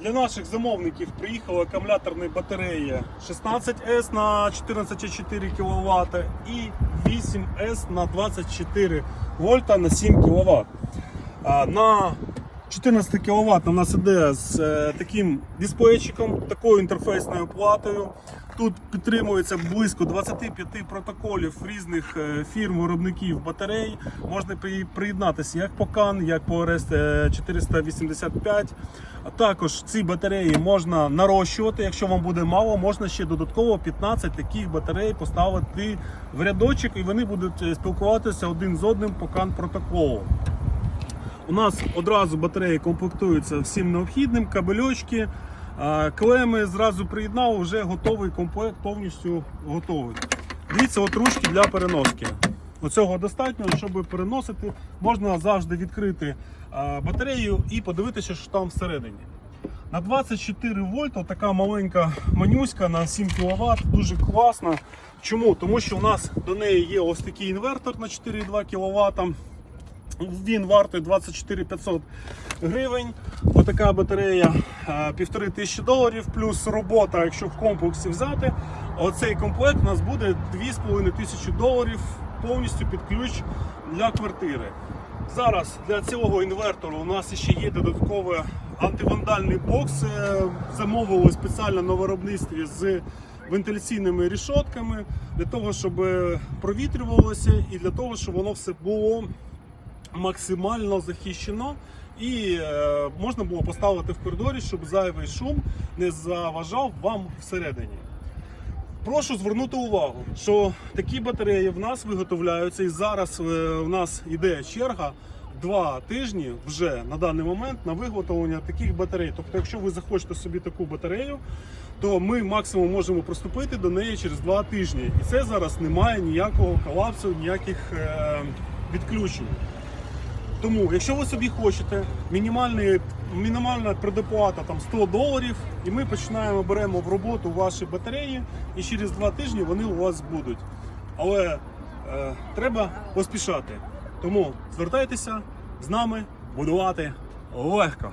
Для наших замовників приїхала акумуляторна батарея 16С на 14,4 кВт і 8С на 24 вольта на 7 кВт. На 14 кВт у нас іде з е, таким дисплейчиком, такою інтерфейсною платою. Тут підтримується близько 25 протоколів різних е, фірм виробників батарей. Можна приєднатися як по CAN, як по RS 485. А також ці батареї можна нарощувати. Якщо вам буде мало, можна ще додатково 15 таких батарей поставити в рядочок, і вони будуть е, спілкуватися один з одним по CAN протоколу. У нас одразу батареї комплектуються всім необхідним, кабельочки, клеми зразу приєднав, вже готовий комплект, повністю готовий. Дивіться, от ручки для переноски. Оцього достатньо, щоб переносити, можна завжди відкрити батарею і подивитися, що там всередині. На 24 вольта така маленька манюська на 7 кВт, дуже класна. Чому? Тому що у нас до неї є ось такий інвертор на 4,2 кВт. Він вартує 24 500 гривень. Отака батарея е, півтори тисячі доларів, плюс робота, якщо в комплексі взяти. Оцей комплект у нас буде 2,5 тисячі доларів повністю під ключ для квартири. Зараз для цього інвертору у нас ще є додатковий антивандальний бокс. Е, Замовили спеціально на виробництві з вентиляційними рішотками для того, щоб е, провітрювалося і для того, щоб воно все було максимально захищено і е, можна було поставити в коридорі, щоб зайвий шум не заважав вам всередині. Прошу звернути увагу, що такі батареї в нас виготовляються, і зараз е, у нас йде черга два тижні вже на даний момент на виготовлення таких батарей. Тобто, якщо ви захочете собі таку батарею, то ми максимум можемо приступити до неї через два тижні. І це зараз немає ніякого колапсу, ніяких е, відключень. Тому, якщо ви собі хочете, мінімальна предоплата там 100 доларів, і ми починаємо беремо в роботу ваші батареї, і через два тижні вони у вас будуть. Але е, треба поспішати. Тому звертайтеся з нами будувати легко.